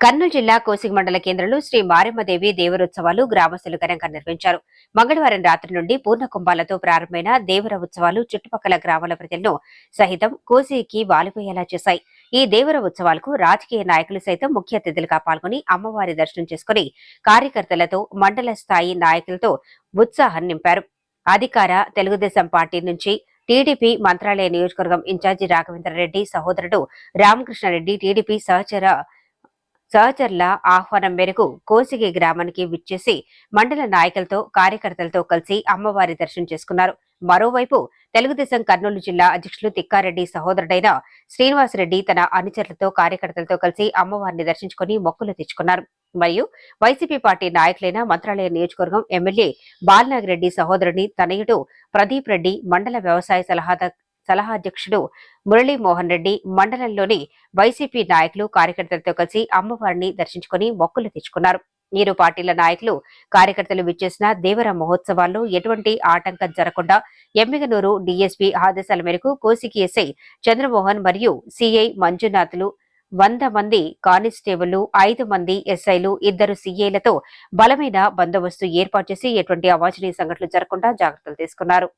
కర్నూలు జిల్లా కోసిగి మండల కేంద్రంలో శ్రీ మారెమ్మదేవి దేవరోత్సవాలు గ్రామస్తులు ఘనంగా నిర్వహించారు. మంగళవారం రాత్రి నుండి పూర్ణ కుంభాలతో ప్రారంభమైన దేవర ఉత్సవాలు చుట్టుపక్కల గ్రామాల ప్రజలను సహితం కోసికి వాలిపోయేలా చేశాయి. ఈ దేవర ఉత్సవాలకు రాజకీయ నాయకులు సైతం ముఖ్య అతిథులుగా పాల్గొని అమ్మవారి దర్శనం చేసుకుని కార్యకర్తలతో మండల స్థాయి నాయకులతో ఉత్సాహం నింపారు. అధికార తెలుగుదేశం పార్టీ నుంచి టీడీపీ మంత్రాలయ నియోజకవర్గం ఇన్ఛార్జి రాఘవేంద్రరెడ్డి సహోదరుడు రామకృష్ణారెడ్డి టీడీపీ సహచర సహచరుల ఆహ్వానం మేరకు కోసిగి గ్రామానికి విచ్చేసి మండల నాయకులతో కార్యకర్తలతో కలిసి అమ్మవారి దర్శనం చేసుకున్నారు. మరోవైపు తెలుగుదేశం కర్నూలు జిల్లా అధ్యక్షులు తిక్కారెడ్డి సహోదరుడైన శ్రీనివాసరెడ్డి తన అనుచరులతో కార్యకర్తలతో కలిసి అమ్మవారిని దర్శించుకుని మొక్కులు తెచ్చుకున్నారు. మరియు వైసీపీ పార్టీ నాయకులైన మంత్రాలయ నియోజకవర్గం ఎమ్మెల్యే బాలనాగిరెడ్డి సహోదరుని తనయుడు ప్రదీప్ రెడ్డి మండల వ్యవసాయ సలహాదారు సలహా అధ్యక్షుడు మురళీమోహన్ రెడ్డి మండలంలోని వైసీపీ నాయకులు కార్యకర్తలతో కలిసి అమ్మవారిని దర్శించుకుని మొక్కులు తెచ్చుకున్నారు. ఇరు పార్టీల నాయకులు కార్యకర్తలు విచ్చేసిన దేవర మహోత్సవాల్లో ఎటువంటి ఆటంకం జరగకుండా ఎమ్మిగనూరు డీఎస్పీ ఆదేశాల మేరకు కోసికి ఎస్ఐ చంద్రమోహన్ మరియు సిఐ మంజునాథ్లు వంద మంది కానిస్టేబుళ్ళు ఐదు మంది ఎస్ఐలు ఇద్దరు సీఏలతో బలమైన బందోబస్తు ఏర్పాటు చేసి ఎటువంటి అవాంఛనీయ సంఘటనలు జరగకుండా జాగ్రత్తలు తీసుకున్నారు.